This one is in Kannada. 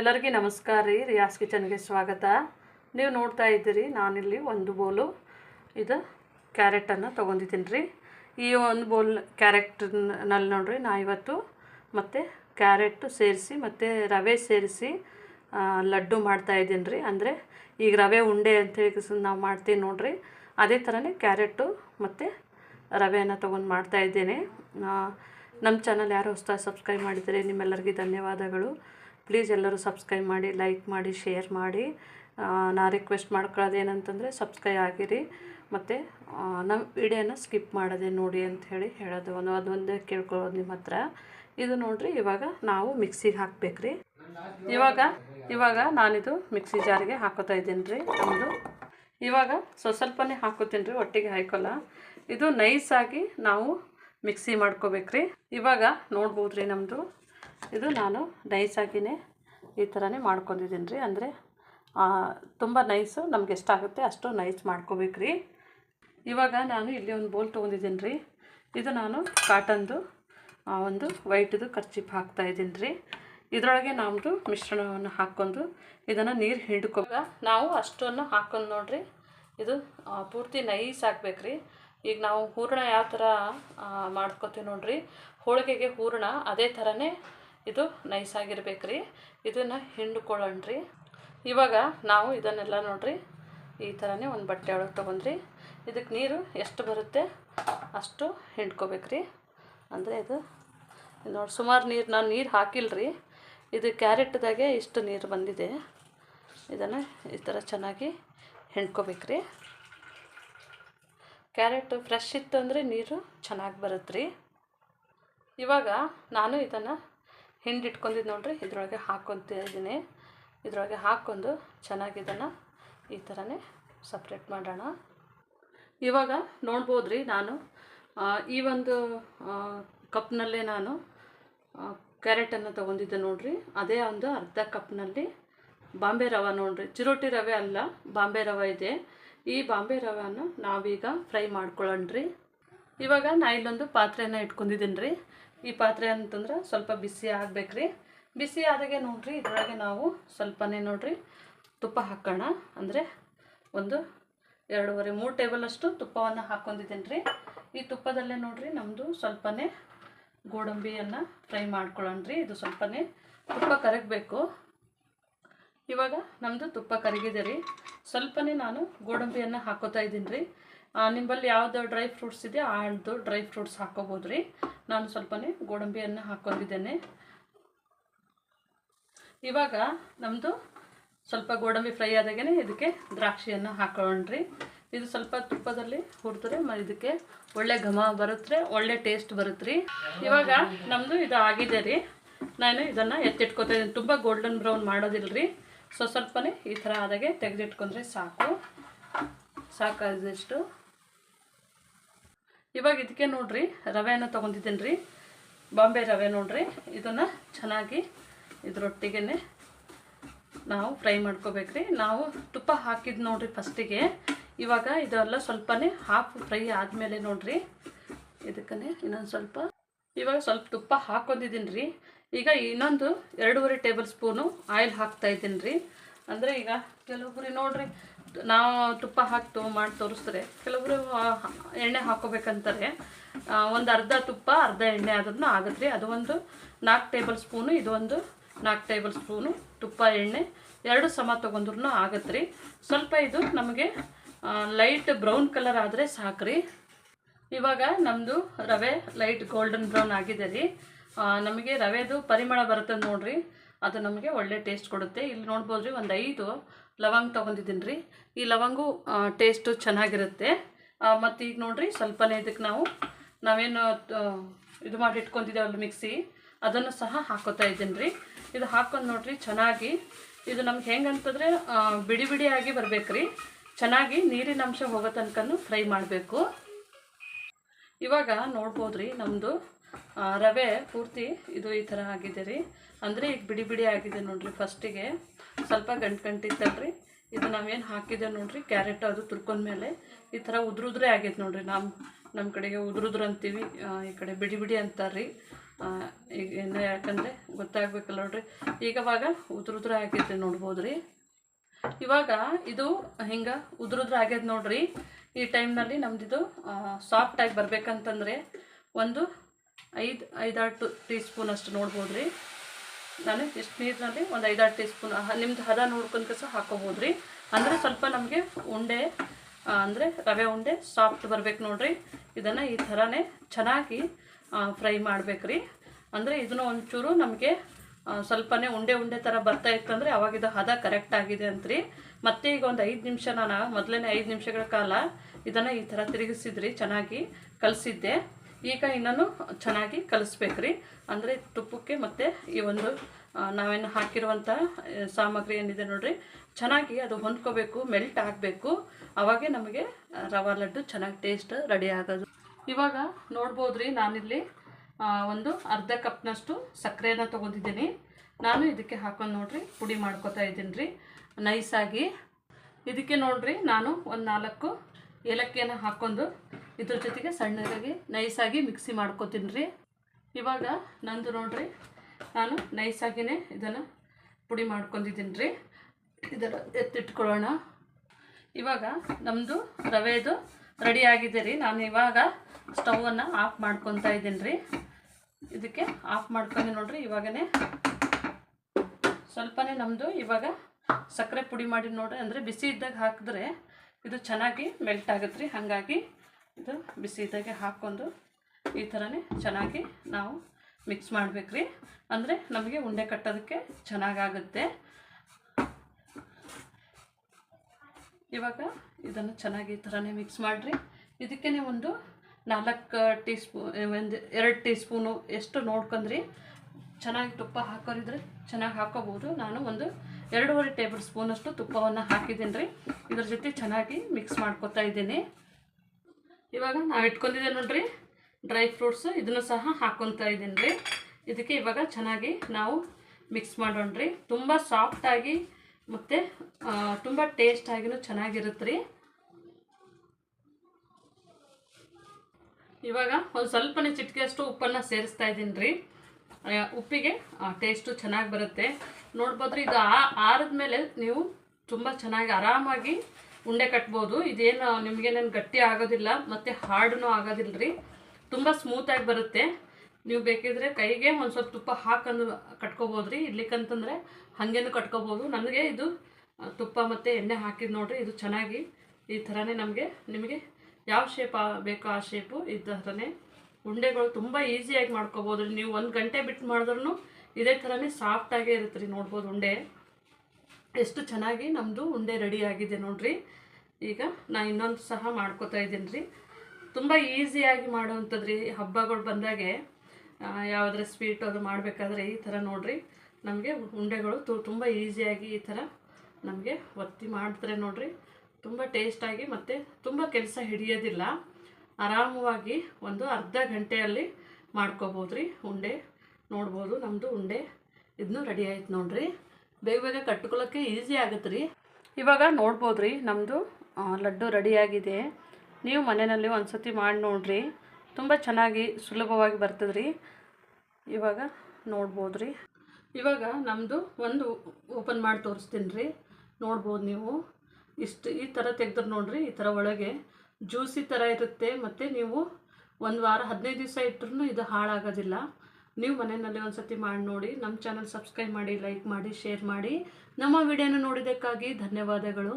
ಎಲ್ಲರಿಗೂ ನಮಸ್ಕಾರ ರೀ. ರಿಯಾಸ್ ಕಿಚನ್ಗೆ ಸ್ವಾಗತ. ನೀವು ನೋಡ್ತಾ ಇದ್ದೀರಿ, ನಾನಿಲ್ಲಿ ಒಂದು ಬೋಲು ಇದು ಕ್ಯಾರೆಟನ್ನು ತೊಗೊಂಡಿದ್ದೀನಿ ರೀ. ಈ ಒಂದು ಬೋಲ್ ಕ್ಯಾರೆಟ್ನಲ್ಲಿ ನೋಡಿರಿ, ನಾ ಇವತ್ತು ಮತ್ತು ಕ್ಯಾರೆಟ್ ಸೇರಿಸಿ ಮತ್ತು ರವೆ ಸೇರಿಸಿ ಲಡ್ಡು ಮಾಡ್ತಾ ಇದ್ದೀನಿ ರೀ. ಅಂದರೆ ಈಗ ರವೆ ಉಂಡೆ ಅಂತೇಳಿ ನಾವು ಮಾಡ್ತೀವಿ ನೋಡಿರಿ. ಅದೇ ಥರನೇ ಕ್ಯಾರೆಟು ಮತ್ತು ರವೆಯನ್ನು ತೊಗೊಂಡು ಮಾಡ್ತಾ ಇದ್ದೇನೆ. ನಮ್ಮ ಚಾನಲ್ ಯಾರು ಹೊಸ್ದಾಗಿ ಸಬ್ಸ್ಕ್ರೈಬ್ ಮಾಡಿದರೆ ನಿಮ್ಮೆಲ್ಲರಿಗೂ ಧನ್ಯವಾದಗಳು. ಪ್ಲೀಸ್ ಎಲ್ಲರೂ ಸಬ್ಸ್ಕ್ರೈಬ್ ಮಾಡಿ, ಲೈಕ್ ಮಾಡಿ, ಶೇರ್ ಮಾಡಿ. ನಾ ರಿಕ್ವೆಸ್ಟ್ ಮಾಡ್ಕೊಳ್ಳೋದು ಏನಂತಂದರೆ ಸಬ್ಸ್ಕ್ರೈಬ್ ಆಗಿರಿ. ಮತ್ತು ನಮ್ಮ ವಿಡಿಯೋನ ಸ್ಕಿಪ್ ಮಾಡೋದೆ ನೋಡಿ ಅಂತ ಹೇಳಿ ಹೇಳೋದು ಒಂದು, ಅದೊಂದೇ ಕೇಳ್ಕೊಳ್ಳೋದು ನಿಮ್ಮ ಹತ್ರ. ಇದು ನೋಡಿರಿ, ಇವಾಗ ನಾವು ಮಿಕ್ಸಿಗೆ ಹಾಕ್ಬೇಕ್ರಿ. ಇವಾಗ ಇವಾಗ ನಾನಿದು ಮಿಕ್ಸಿ ಜಾರಿಗೆ ಹಾಕೋತಾ ಇದ್ದೀನಿ ರೀ ನಮ್ಮದು ಇವಾಗ ಸ್ವಲ್ಪ ಸ್ವಲ್ಪನೇ ಹಾಕೋತೀನಿ ರೀ ಒಟ್ಟಿಗೆ ಹಾಕೋಲ್ಲ ಇದು ನೈಸಾಗಿ ನಾವು ಮಿಕ್ಸಿ ಮಾಡ್ಕೋಬೇಕ್ರಿ. ಇವಾಗ ನೋಡ್ಬೋದು ರೀ ನಮ್ಮದು ಇದು ನಾನು ನೈಸಾಗಿನೇ ಈ ಥರನೇ ಮಾಡ್ಕೊಂಡಿದ್ದೀನಿ ರೀ. ಅಂದರೆ ತುಂಬ ನೈಸು ನಮ್ಗೆ ಎಷ್ಟಾಗುತ್ತೆ ಅಷ್ಟು ನೈಸ್ ಮಾಡ್ಕೋಬೇಕ್ರಿ ಇವಾಗ ನಾನು ಇಲ್ಲಿ ಒಂದು ಬೋಲ್ ತೊಗೊಂಡಿದ್ದೀನಿ ರೀ. ಇದು ನಾನು ಕಾಟನ್ದು ಒಂದು ವೈಟ್ದು ಹಾಕ್ತಾ ಇದ್ದೀನಿ ರೀ. ಇದರೊಳಗೆ ನಮ್ಮದು ಮಿಶ್ರಣವನ್ನು ಹಾಕ್ಕೊಂಡು ಇದನ್ನು ನೀರು ಹಿಂಡ್ಕೊಗ ನಾವು ಅಷ್ಟನ್ನು ಹಾಕೊಂಡು ನೋಡ್ರಿ, ಇದು ಪೂರ್ತಿ ನೈಸ್ ಹಾಕ್ಬೇಕು ರೀ. ಈಗ ನಾವು ಹೂರಣ ಯಾವ ಥರ ಮಾಡ್ಕೊತೀವಿ ನೋಡ್ರಿ. ಹೋಳಿಗೆಗೆ ಹೂರಣ ಅದೇ ಥರನೇ ಇದು ನೈಸ್ ಆಗಿರ್ಬೇಕ್ರಿ. ಇದನ್ನು ಹಿಂಡ್ಕೊಳ್ಳೋಣ್ರಿ ಇವಾಗ ನಾವು ಇದನ್ನೆಲ್ಲ ನೋಡ್ರಿ. ಈ ಥರನೇ ಒಂದು ಬಟ್ಟೆ ಒಳಗೆ ತೊಗೊಂಡ್ರಿ. ಇದಕ್ಕೆ ನೀರು ಎಷ್ಟು ಬರುತ್ತೆ ಅಷ್ಟು ಹಿಂಡ್ಕೋಬೇಕ್ರಿ. ಅಂದರೆ ಇದು ನೋಡಿ ಸುಮಾರು ನೀರು ನಾನು ನೀರು ಹಾಕಿಲ್ರಿ. ಇದು ಕ್ಯಾರೆಟ್ದಾಗೆ ಇಷ್ಟು ನೀರು ಬಂದಿದೆ. ಇದನ್ನು ಈ ಥರ ಚೆನ್ನಾಗಿ ಹಿಂಡ್ಕೋಬೇಕ್ರಿ. ಕ್ಯಾರೆಟ್ ಫ್ರೆಶ್ ಇತ್ತು ಅಂದರೆ ನೀರು ಚೆನ್ನಾಗಿ ಬರುತ್ತೆ ರೀ ಇವಾಗ ನಾನು ಇದನ್ನು ಹಿಂಡಿಟ್ಕೊಂಡಿದ್ದು ನೋಡ್ರಿ, ಇದ್ರೊಳಗೆ ಹಾಕ್ಕೊತ ಇದ್ದೀನಿ ಇದರೊಳಗೆ ಹಾಕ್ಕೊಂಡು ಚೆನ್ನಾಗಿ ಇದನ್ನು ಈ ಥರನೇ ಸಪ್ರೇಟ್ ಮಾಡೋಣ. ಇವಾಗ ನೋಡ್ಬೋದು ರೀ ನಾನು ಈ ಒಂದು ಕಪ್ನಲ್ಲೇ ನಾನು ಕ್ಯಾರೆಟನ್ನು ತೊಗೊಂಡಿದ್ದೆ ನೋಡ್ರಿ. ಅದೇ ಒಂದು ಅರ್ಧ ಕಪ್ನಲ್ಲಿ ಬಾಂಬೆ ರವೆ ನೋಡ್ರಿ. ಚಿರೋಟಿ ರವೆ ಅಲ್ಲ, ಬಾಂಬೆ ರವೆ ಇದೆ. ಈ ಬಾಂಬೆ ರವೆಯನ್ನು ನಾವೀಗ ಫ್ರೈ ಮಾಡ್ಕೊಳ್ಳೋಣ್ರಿ ಇವಾಗ ನಾ ಇಲ್ಲೊಂದು ಪಾತ್ರೆನ ಇಟ್ಕೊಂಡಿದ್ದೀನಿ ರೀ ಈ ಪಾತ್ರೆ ಅಂತಂದ್ರೆ ಸ್ವಲ್ಪ ಬಿಸಿ ಆಗ್ಬೇಕ್ರಿ. ಬಿಸಿ ಆದಾಗೆ ನೋಡ್ರಿ ಇದರೊಳಗೆ ನಾವು ಸ್ವಲ್ಪನೇ ನೋಡ್ರಿ ತುಪ್ಪ ಹಾಕೋಣ. ಅಂದರೆ ಒಂದು ಎರಡೂವರೆ, ಮೂರು ಟೇಬಲಷ್ಟು ತುಪ್ಪವನ್ನು ಹಾಕೊಂಡಿದ್ದೀನಿ ರೀ ಈ ತುಪ್ಪದಲ್ಲೇ ನೋಡ್ರಿ ನಮ್ಮದು ಸ್ವಲ್ಪನೇ ಗೋಡಂಬಿಯನ್ನು ಫ್ರೈ ಮಾಡ್ಕೊಳ್ಳೋಣ ರೀ ಇದು ಸ್ವಲ್ಪನೇ ತುಪ್ಪ ಕರಗಬೇಕು. ಇವಾಗ ನಮ್ಮದು ತುಪ್ಪ ಕರಗಿದೆ ರೀ ಸ್ವಲ್ಪನೇ ನಾನು ಗೋಡಂಬಿಯನ್ನು ಹಾಕೋತಾ ಇದ್ದೀನಿ ರೀ ನಿಮ್ಮಲ್ಲಿ ಯಾವುದು ಡ್ರೈ ಫ್ರೂಟ್ಸ್ ಇದೆ ಅದು ಡ್ರೈ ಫ್ರೂಟ್ಸ್ ಹಾಕೋಬೋದು ರೀ ನಾನು ಸ್ವಲ್ಪನೇ ಗೋಡಂಬಿಯನ್ನು ಹಾಕೊಂಡಿದ್ದೇನೆ. ಇವಾಗ ನಮ್ಮದು ಸ್ವಲ್ಪ ಗೋಡಂಬಿ ಫ್ರೈ ಆದಾಗೇ ಇದಕ್ಕೆ ದ್ರಾಕ್ಷಿಯನ್ನು ಹಾಕೊಂಡ್ರಿ ಇದು ಸ್ವಲ್ಪ ತುಪ್ಪದಲ್ಲಿ ಹುರಿದ್ರೆ ಮ, ಇದಕ್ಕೆ ಒಳ್ಳೆ ಘಮ ಬರುತ್ತೆ ಒಳ್ಳೆ ಟೇಸ್ಟ್ ಬರುತ್ತೆ ರೀ ಇವಾಗ ನಮ್ಮದು ಇದು ಆಗಿದೆ ರೀ. ನಾನು ಇದನ್ನು ಎತ್ತಿಟ್ಕೊತಾ ಇದ್ದೀನಿ. ತುಂಬ ಗೋಲ್ಡನ್ ಬ್ರೌನ್ ಮಾಡೋದಿಲ್ಲ ರೀ ಸೊ, ಸ್ವಲ್ಪನೇ ಈ ಥರ ಆದಾಗೆ ತೆಗೆದಿಟ್ಕೊಂಡ್ರೆ ಸಾಕು. ಸಾಕಾದಷ್ಟು ಇವಾಗ ಇದಕ್ಕೆ ನೋಡ್ರಿ, ರವೆಯನ್ನು ತೊಗೊಂಡಿದ್ದೀನಿ ರೀ ಬಾಂಬೆ ರವೆ ನೋಡ್ರಿ, ಇದನ್ನು ಚೆನ್ನಾಗಿ ಇದರೊಟ್ಟಿಗೆ ನಾವು ಫ್ರೈ ಮಾಡ್ಕೋಬೇಕ್ರಿ. ನಾವು ತುಪ್ಪ ಹಾಕಿದ್ದು ನೋಡ್ರಿ ಫಸ್ಟಿಗೆ. ಇವಾಗ ಇದೆಲ್ಲ ಸ್ವಲ್ಪನೇ ಹಾಫ್ ಫ್ರೈ ಆದಮೇಲೆ ನೋಡ್ರಿ. ಇದಕ್ಕೆ ಇನ್ನೊಂದು ಸ್ವಲ್ಪ. ಇವಾಗ ಸ್ವಲ್ಪ ತುಪ್ಪ ಹಾಕೊಂಡಿದ್ದೀನಿ ರೀ ಈಗ ಇನ್ನೊಂದು ಎರಡೂವರೆ ಟೇಬಲ್ ಸ್ಪೂನು ಆಯಿಲ್ ಹಾಕ್ತಾ ಇದ್ದೀನಿ ರೀ ಅಂದರೆ ಈಗ ಕೆಲವೊಬ್ರು ನೋಡ್ರಿ, ನಾವು ತುಪ್ಪ ಹಾಕಿ ತೊ ಮಾಡಿ ತೋರಿಸ್ತಾರೆ. ಕೆಲವೊಬ್ರು ಎಣ್ಣೆ ಹಾಕೋಬೇಕಂತಾರೆ ಒಂದು ಅರ್ಧ ತುಪ್ಪ, ಅರ್ಧ ಎಣ್ಣೆ ಆದ್ರೂ ಆಗುತ್ತೆ ರೀ. ಅದು ಒಂದು ನಾಲ್ಕು ಟೇಬಲ್ ಸ್ಪೂನು, ಇದು ಒಂದು ನಾಲ್ಕು ಟೇಬಲ್ ಸ್ಪೂನು ತುಪ್ಪ, ಎಣ್ಣೆ, ಎರಡು ಸಮ ತೊಗೊಂಡ್ರು ಆಗತ್ತೆ ರೀ. ಸ್ವಲ್ಪ ಇದು ನಮಗೆ ಲೈಟ್ ಬ್ರೌನ್ ಕಲರ್ ಆದರೆ ಸಾಕ್ರಿ ಇವಾಗ ನಮ್ಮದು ರವೆ ಲೈಟ್ ಗೋಲ್ಡನ್ ಬ್ರೌನ್ ಆಗಿದೆ ರೀ. ನಮಗೆ ರವೆದು ಪರಿಮಳ ಬರುತ್ತೆ ನೋಡ್ರಿ. ಅದು ನಮಗೆ ಒಳ್ಳೆ ಟೇಸ್ಟ್ ಕೊಡುತ್ತೆ. ಇಲ್ಲಿ ನೋಡ್ಬೋದು ರೀ ಒಂದು ಐದು ಲವಂಗ ತೊಗೊಂಡಿದ್ದೀನಿ ರೀ ಈ ಲವಂಗು ಟೇಸ್ಟು ಚೆನ್ನಾಗಿರುತ್ತೆ. ಮತ್ತು ಈಗ ನೋಡಿರಿ ಸ್ವಲ್ಪನೇ ಇದಕ್ಕೆ ನಾವು, ನಾವೇನು ಇದು ಮಾಡಿ ಇಟ್ಕೊತಿದ್ದೇವಲ್ಲ ಮಿಕ್ಸಿ ಅದನ್ನು ಸಹ ಹಾಕೋತಾ ಇದ್ದೀನಿ ರೀ ಇದು ಹಾಕೊಂಡು ನೋಡಿರಿ ಚೆನ್ನಾಗಿ, ಇದು ನಮ್ಗೆ ಹೆಂಗೆ ಅಂತಂದರೆ ಬಿಡಿ ಬಿಡಿಯಾಗಿ ಬರಬೇಕ್ರಿ. ರೀ ಚೆನ್ನಾಗಿ ನೀರಿನ ಅಂಶ ಹೋಗೋ ತನಕನೂ ಫ್ರೈ ಮಾಡಬೇಕು. ಇವಾಗ ನೋಡ್ಬೋದು ರೀ ನಮ್ಮದು ರವೆ ಪೂರ್ತಿ ಇದು ಈ ಥರ ಆಗಿದೆ ರೀ. ಅಂದರೆ ಈಗ ಬಿಡಿ ಬಿಡಿ ಆಗಿದೆ ನೋಡ್ರಿ ಫಸ್ಟಿಗೆ ಸ್ವಲ್ಪ ಗಂಟು ಗಂಟಿತ್ತಲ್ರಿ. ಇದು ನಾವೇನು ಹಾಕಿದೆ ನೋಡ್ರಿ, ಕ್ಯಾರೆಟ್ ಅದು ತುರ್ಕೊಂಡ್ಮೇಲೆ ಈ ಥರ ಉದ್ರುದ್ರೆ ಆಗೈತೆ ನೋಡ್ರಿ ನಮ್ಮ ನಮ್ಮ ಕಡೆಗೆ ಉದುರುದ್ರ ಅಂತೀವಿ. ಈ ಕಡೆ ಬಿಡಿ ಬಿಡಿ ಅಂತಾರೆ ರೀ ಈಗ ಏನು ಯಾಕಂದರೆ ಗೊತ್ತಾಗ್ಬೇಕಲ್ಲ ನೋಡ್ರಿ. ಈಗ ಅವಾಗ ಉದುರುದ್ರೆ ಉದುರು ಆಗೈತೆ ನೋಡ್ಬೋದು ರೀ ಇವಾಗ ಇದು ಹಿಂಗೆ ಉದುರುದ್ರ ಆಗ್ಯದ ನೋಡ್ರಿ. ಈ ಟೈಮ್ನಲ್ಲಿ ನಮ್ದಿದು ಸಾಫ್ಟಾಗಿ ಬರ್ಬೇಕಂತಂದ್ರೆ ಒಂದು ಐದು, ಐದಾರು ಟು ಸ್ಪೂನ್ ಅಷ್ಟು ನೋಡ್ಬೋದು ರೀ ನಾನು ಇಷ್ಟು ನೀರಿನಲ್ಲಿ ಒಂದು ಐದಾರು ಟೀ ಸ್ಪೂನ್ ನಿಮ್ದು ಹದ ನೋಡ್ಕೊಂಡು ಸಹ ಹಾಕೋಬೋದು ರೀ ಅಂದರೆ ಸ್ವಲ್ಪ ನಮಗೆ ಉಂಡೆ ಅಂದರೆ ರವೆ ಉಂಡೆ ಸಾಫ್ಟ್ ಬರಬೇಕು ನೋಡ್ರಿ. ಇದನ್ನು ಈ ಥರನೇ ಚೆನ್ನಾಗಿ ಫ್ರೈ ಮಾಡ್ಬೇಕು ರೀ ಅಂದರೆ ಇದನ್ನು ಒಂಚೂರು ನಮಗೆ ಸ್ವಲ್ಪನೇ ಉಂಡೆ ಉಂಡೆ ಥರ ಬರ್ತಾ ಇತ್ತಂದರೆ ಅವಾಗ ಇದು ಹದ ಕರೆಕ್ಟ್ ಆಗಿದೆ ಅಂತ್ರಿ. ಮತ್ತೆ ಈಗ ಒಂದು ಐದು ನಿಮಿಷ ನಾನು ಮೊದಲನೇ ಐದು ನಿಮಿಷಗಳ ಕಾಲ ಇದನ್ನು ಈ ಥರ ತಿರುಗಿಸಿದ್ರಿ, ಚೆನ್ನಾಗಿ ಕಲಿಸಿದ್ದೆ. ಈಗ ಇನ್ನೂ ಚೆನ್ನಾಗಿ ಕಲಿಸ್ಬೇಕ್ರಿ. ಅಂದರೆ ತುಪ್ಪಕ್ಕೆ ಮತ್ತು ಈ ಒಂದು ನಾವೇನು ಹಾಕಿರುವಂಥ ಸಾಮಗ್ರಿ ಏನಿದೆ ನೋಡ್ರಿ ಚೆನ್ನಾಗಿ ಅದು ಹೊಂದ್ಕೋಬೇಕು ಮೆಲ್ಟ್ ಆಗಬೇಕು. ಅವಾಗೆ ನಮಗೆ ರವೆ ಲಡ್ಡು ಚೆನ್ನಾಗಿ ಟೇಸ್ಟ್ ರೆಡಿ ಆಗೋದು. ಇವಾಗ ನೋಡ್ಬೋದ್ರಿ ನಾನಿಲ್ಲಿ ಆ, ಒಂದು ಅರ್ಧ ಕಪ್ನಷ್ಟು ಸಕ್ಕರೆನ ತೊಗೊಂಡಿದ್ದೀನಿ. ನಾನು ಇದಕ್ಕೆ ಹಾಕೊಂಡು ನೋಡ್ರಿ ಪುಡಿ ಮಾಡ್ಕೋತಾ ಇದ್ದೀನಿ ರೀ ನೈಸಾಗಿ ಇದಕ್ಕೆ ನೋಡ್ರಿ ನಾನು ಒಂದು ನಾಲ್ಕು ಏಲಕ್ಕಿಯನ್ನು ಹಾಕ್ಕೊಂಡು ಇದ್ರ ಜೊತೆಗೆ ಸಣ್ಣದಾಗಿ ನೈಸಾಗಿ ಮಿಕ್ಸಿ ಮಾಡ್ಕೊತೀನಿ ರೀ. ಇವಾಗ ನಂದು ನೋಡ್ರಿ, ನಾನು ನೈಸಾಗಿನೇ ಇದನ್ನು ಪುಡಿ ಮಾಡ್ಕೊಂಡಿದ್ದೀನಿ ರೀ. ಇದನ್ನು ಎತ್ತಿಟ್ಕೊಳ್ಳೋಣ. ಇವಾಗ ನಮ್ಮದು ರವೆದು ರೆಡಿ ಆಗಿದೆ ರೀ. ನಾನು ಇವಾಗ ಸ್ಟವನ್ನು ಆಫ್ ಮಾಡ್ಕೊತಾ ಇದ್ದೀನಿ ರೀ. ಇದಕ್ಕೆ ಆಫ್ ಮಾಡ್ಕೊಂಡು ನೋಡ್ರಿ, ಇವಾಗನೇ ಸ್ವಲ್ಪನೇ ನಮ್ಮದು ಇವಾಗ ಸಕ್ಕರೆ ಪುಡಿ ಮಾಡಿ ನೋಡ್ರಿ. ಅಂದರೆ ಬಿಸಿ ಇದ್ದಾಗ ಹಾಕಿದ್ರೆ ಇದು ಚೆನ್ನಾಗಿ ಮೆಲ್ಟ್ ಆಗುತ್ತೆ ರೀ. ಹಾಗಾಗಿ ಇದು ಬಿಸಿ ಇದ್ದಾಗೆ ಹಾಕ್ಕೊಂಡು ಈ ಥರನೇ ಚೆನ್ನಾಗಿ ನಾವು ಮಿಕ್ಸ್ ಮಾಡ್ಬೇಕ್ರಿ. ಅಂದರೆ ನಮಗೆ ಉಂಡೆ ಕಟ್ಟೋದಕ್ಕೆ ಚೆನ್ನಾಗಾಗುತ್ತೆ. ಇವಾಗ ಇದನ್ನು ಚೆನ್ನಾಗಿ ಈ ಥರನೇ ಮಿಕ್ಸ್ ಮಾಡಿರಿ. ಇದಕ್ಕೇ ಒಂದು ನಾಲ್ಕು ಟೀ ಸ್ಪೂನ್ ಒಂದು ಎರಡು ಟೀ ಸ್ಪೂನು ಎಷ್ಟು ನೋಡ್ಕೊಂಡ್ರಿ. ಚೆನ್ನಾಗಿ ತುಪ್ಪ ಹಾಕೋರಿದ್ರೆ ಚೆನ್ನಾಗಿ ಹಾಕೋಬೋದು. ನಾನು ಒಂದು ಎರಡೂವರೆ ಟೇಬಲ್ ಸ್ಪೂನಷ್ಟು ತುಪ್ಪವನ್ನು ಹಾಕಿದ್ದೀನಿ ರೀ. ಇದ್ರ ಜೊತೆ ಚೆನ್ನಾಗಿ ಮಿಕ್ಸ್ ಮಾಡ್ಕೊತಾ ಇದ್ದೀನಿ. ಇವಾಗ ನಾವು ಇಟ್ಕೊಂಡಿದ್ದೆ ನೋಡ್ರಿ ಡ್ರೈ ಫ್ರೂಟ್ಸು, ಇದನ್ನು ಸಹ ಹಾಕ್ಕೊತಾ ಇದ್ದೀನಿ ರೀ. ಇದಕ್ಕೆ ಇವಾಗ ಚೆನ್ನಾಗಿ ನಾವು ಮಿಕ್ಸ್ ಮಾಡೋಣ ರೀ. ತುಂಬ ಸಾಫ್ಟಾಗಿ ಮತ್ತು ತುಂಬ ಟೇಸ್ಟಾಗಿನೂ ಚೆನ್ನಾಗಿರುತ್ತೆ ರೀ. ಇವಾಗ ಒಂದು ಸ್ವಲ್ಪನೇ ಚಿಟಿಕೆಯಷ್ಟು ಉಪ್ಪನ್ನು ಸೇರಿಸ್ತಾ ಇದ್ದೀನಿ ರೀ. ಉಪ್ಪಿಗೆ ಟೇಸ್ಟು ಚೆನ್ನಾಗಿ ಬರುತ್ತೆ. ನೋಡ್ಬೋದ್ರಿ, ಇದು ಆರಿದ ಮೇಲೆ ನೀವು ತುಂಬ ಚೆನ್ನಾಗಿ ಆರಾಮಾಗಿ ಉಂಡೆ ಕಟ್ಬೋದು. ಇದೇನು ನಿಮಗೇನೇನು ಗಟ್ಟಿ ಆಗೋದಿಲ್ಲ, ಮತ್ತು ಹಾರ್ಡೂ ಆಗೋದಿಲ್ಲ ರೀ ತುಂಬ ಸ್ಮೂತಾಗಿ ಬರುತ್ತೆ. ನೀವು ಬೇಕಿದ್ರೆ ಕೈಗೆ ಒಂದು ಸ್ವಲ್ಪ ತುಪ್ಪ ಹಾಕೊಂಡು ಕಟ್ಕೋಬೋದು ರೀ ಇರ್ಲಿಕ್ಕಂತಂದರೆ ಹಾಗೇನು ಕಟ್ಕೋಬೋದು. ನನಗೆ ಇದು ತುಪ್ಪ ಮತ್ತು ಎಣ್ಣೆ ಹಾಕಿದ್ದು ನೋಡ್ರಿ, ಇದು ಚೆನ್ನಾಗಿ ಈ ಥರನೇ ನಮಗೆ, ನಿಮಗೆ ಯಾವ ಶೇಪ್ ಬೇಕೋ ಆ ಶೇಪು ಈ ಥರನೇ ಉಂಡೆಗಳು ತುಂಬ ಈಸಿಯಾಗಿ ಮಾಡ್ಕೋಬೋದು ನೀವು ಒಂದು ಗಂಟೆ ಬಿಟ್ಟು ಮಾಡಿದ್ರೂ ಇದೇ ಥರನೇ ಸಾಫ್ಟಾಗೇ ಇರುತ್ತೆ ರೀ ನೋಡ್ಬೋದು ಉಂಡೆ. ಎಷ್ಟು ಚೆನ್ನಾಗಿ ನಮ್ಮದು ಉಂಡೆ ರೆಡಿ ಆಗಿದೆ ನೋಡ್ರಿ. ಈಗ ನಾನು ಇನ್ನೊಂದು ಸಹ ಮಾಡ್ಕೋತಾ ಇದ್ದೀನಿ ರೀ ತುಂಬ ಈಸಿಯಾಗಿ ಮಾಡುವಂಥದ್ದು ರೀ ಹಬ್ಬಗಳು ಬಂದಾಗೆ. ಯಾವುದ್ರ ಸ್ವೀಟ್ ಅದು ಮಾಡಬೇಕಾದ್ರೆ ಈ ಥರ ನೋಡ್ರಿ. ನಮಗೆ ಉಂಡೆಗಳು ತು, ತುಂಬ ಈಸಿಯಾಗಿ ಈ ಥರ ನಮಗೆ ಒತ್ತಿ ಮಾಡಿದ್ರೆ ನೋಡ್ರಿ. ತುಂಬ ಟೇಸ್ಟಾಗಿ ಮತ್ತು ತುಂಬ ಕೆಲಸ ಹಿಡಿಯೋದಿಲ್ಲ. ಆರಾಮವಾಗಿ ಒಂದು ಅರ್ಧ ಗಂಟೆಯಲ್ಲಿ ಮಾಡ್ಕೋಬೋದು ರೀ ಉಂಡೆ. ನೋಡ್ಬೋದು ನಮ್ಮದು ಉಂಡೆ ಇದನ್ನು ರೆಡಿ ಆಯ್ತು ನೋಡ್ರಿ. ಬೇಗ ಬೇಗ ಕಟ್ಕೊಳ್ಳೋಕ್ಕೆ ಈಸಿ ಆಗುತ್ತೆ ರೀ ಇವಾಗ ನೋಡ್ಬೋದು ರೀ ನಮ್ಮದು ಲಡ್ಡು ರೆಡಿಯಾಗಿದೆ. ನೀವು ಮನೆಯಲ್ಲಿ ಒಂದು ಸತಿ ಮಾಡಿ ನೋಡ್ರಿ. ತುಂಬ ಚೆನ್ನಾಗಿ ಸುಲಭವಾಗಿ ಬರ್ತದೆ ರೀ ಇವಾಗ ನೋಡ್ಬೋದು ರೀ ಇವಾಗ ನಮ್ಮದು ಒಂದು ಓಪನ್ ಮಾಡಿ ತೋರಿಸ್ತೀನಿ ರೀ ನೋಡ್ಬೋದು ನೀವು. ಇಷ್ಟು, ಈ ಥರ ತೆಗೆದ್ರೆ ನೋಡ್ರಿ, ಈ ಥರ ಒಳಗೆ ಜ್ಯೂಸಿ ಥರ ಇರುತ್ತೆ. ಮತ್ತು ನೀವು ಒಂದು ವಾರ ಹದಿನೈದು ದಿವಸ ಇಟ್ಟರು ಇದು ಹಾಳಾಗೋದಿಲ್ಲ. ನೀವು ಮನೆಯಲ್ಲಿ ಒಂದ್ಸತಿ ಮಾಡಿ ನೋಡಿ, ನಮ್ಮ ಚಾನಲ್ ಸಬ್ಸ್ಕ್ರೈಬ್ ಮಾಡಿ ಲೈಕ್ ಮಾಡಿ ಶೇರ್ ಮಾಡಿ. ನಮ್ಮ ವಿಡಿಯೋನ ನೋಡಿದ್ದಕ್ಕಾಗಿ ಧನ್ಯವಾದಗಳು.